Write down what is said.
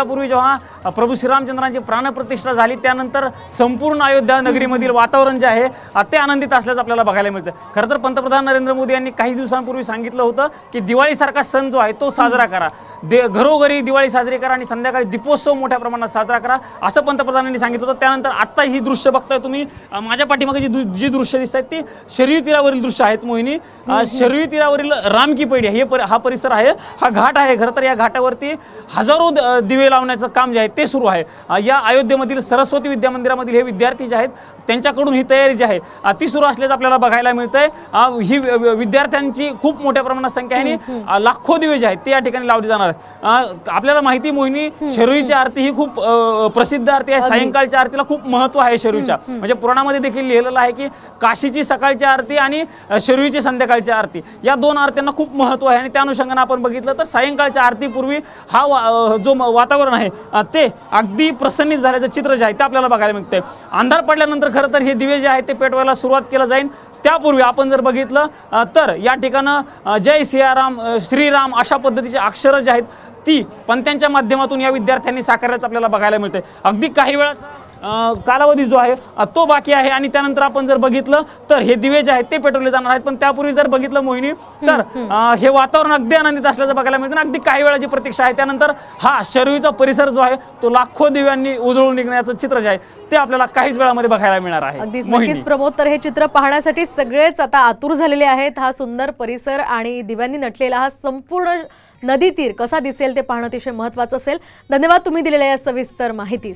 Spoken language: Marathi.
para buruy cho ha प्रभू श्रीरामचंद्रांची प्राणप्रतिष्ठा झाली. त्यानंतर संपूर्ण अयोध्या नगरीमधील वातावरण जे आहे अ, ते आनंदित असल्याचं आपल्याला बघायला मिळतं. खरं तर पंतप्रधान नरेंद्र मोदी यांनी काही दिवसांपूर्वी सांगितलं होतं की दिवाळीसारखा सण जो आहे तो साजरा करा. दे घरोघरी दिवाळी साजरी करा आणि संध्याकाळी दीपोत्सव मोठ्या प्रमाणात साजरा करा असं पंतप्रधानांनी सांगितलं होतं. त्यानंतर आत्ता ही दृश्य बघताय तुम्ही. माझ्या पाठीमागे जी जी दृश्य दिसत आहेत ती शरयू तीरावरील दृश्य आहेत मोहिनी. अ, शरयू तीरावरील रामकी पैडी हे पर- हा परिसर आहे हा घाट आहे. खरं तर या घाटावरती हजारो दिवे लावण्याचं काम जे आहे ते सुरू आहे. या अयोध्येमधील सरस्वती विद्या मंदिरामधील हे विद्यार्थी जे आहेत त्यांच्याकडून ही तयारी जी आहे ती सुरू असल्याचं आपल्याला बघायला मिळतंय. ही विद्यार्थ्यांची खूप मोठ्या प्रमाणात संख्या आहे आणि लाखो दिवे जे आहेत ते या ठिकाणी लावले जाणार आहेत. आपल्याला माहिती मोहिनी शरयूची आरती ही खूप प्रसिद्ध आरती आहे. सायंकाळच्या आरतीला खूप महत्त्व आहे शरयूच्या म्हणजे पुराणामध्ये देखील लिहिलेलं आहे की काशीची सकाळची आरती आणि अ, शरयूची संध्याकाळची आरती. या दोन आरत्यांना खूप महत्त्व आहे आणि त्या अनुषंगाने आपण बघितलं तर सायंकाळच्या आरतीपूर्वी हा जो वातावरण आहे अ, ते अगदी प्रसन्नित झाल्याचं चित्र जे आहे ते आपल्याला बघायला मिळतंय. अंधार पडल्यानंतर खरं तर हे दिवे जे आहेत ते पेटवायला सुरुवात केलं जाईल. त्यापूर्वी आपण जर बघितलं तर या ठिकाणं जय सियाराम श्रीराम अशा पद्धतीचे अक्षरं जे आहेत ती पंथ्यांच्या माध्यमातून या विद्यार्थ्यांनी साकारल्याचं आपल्याला बघायला मिळते अगदी काही वेळात कालावधी जो आहे तो बाकी आहे. आणि त्यानंतर आपण जर बघितलं तर हे दिवे जे आहेत ते पेटवले जाणार आहेत. पण त्यापूर्वी जर बघितलं मोहिनी तर हे वातावरण अगदी आनंदित असल्याचं बघायला मिळतं. अगदी काही वेळाची प्रतीक्षा आहे. त्यानंतर हा शरयूचा परिसर जो आहे तो लाखो दिव्यांनी उजळून निघण्याचं चित्र जे आहे ते आपल्याला काहीच वेळामध्ये बघायला मिळणार आहे. अगदीच. नक्कीच प्रमोद तर हे चित्र पाहण्यासाठी सगळेच आता आतुर झालेले आहेत. हा सुंदर परिसर आणि दिव्यांनी नटलेला हा संपूर्ण नदी तीर कसा दिसेल ते पाहणं अतिशय महत्वाचं असेल. धन्यवाद तुम्ही दिलेल्या या सविस्तर माहितीसाठी.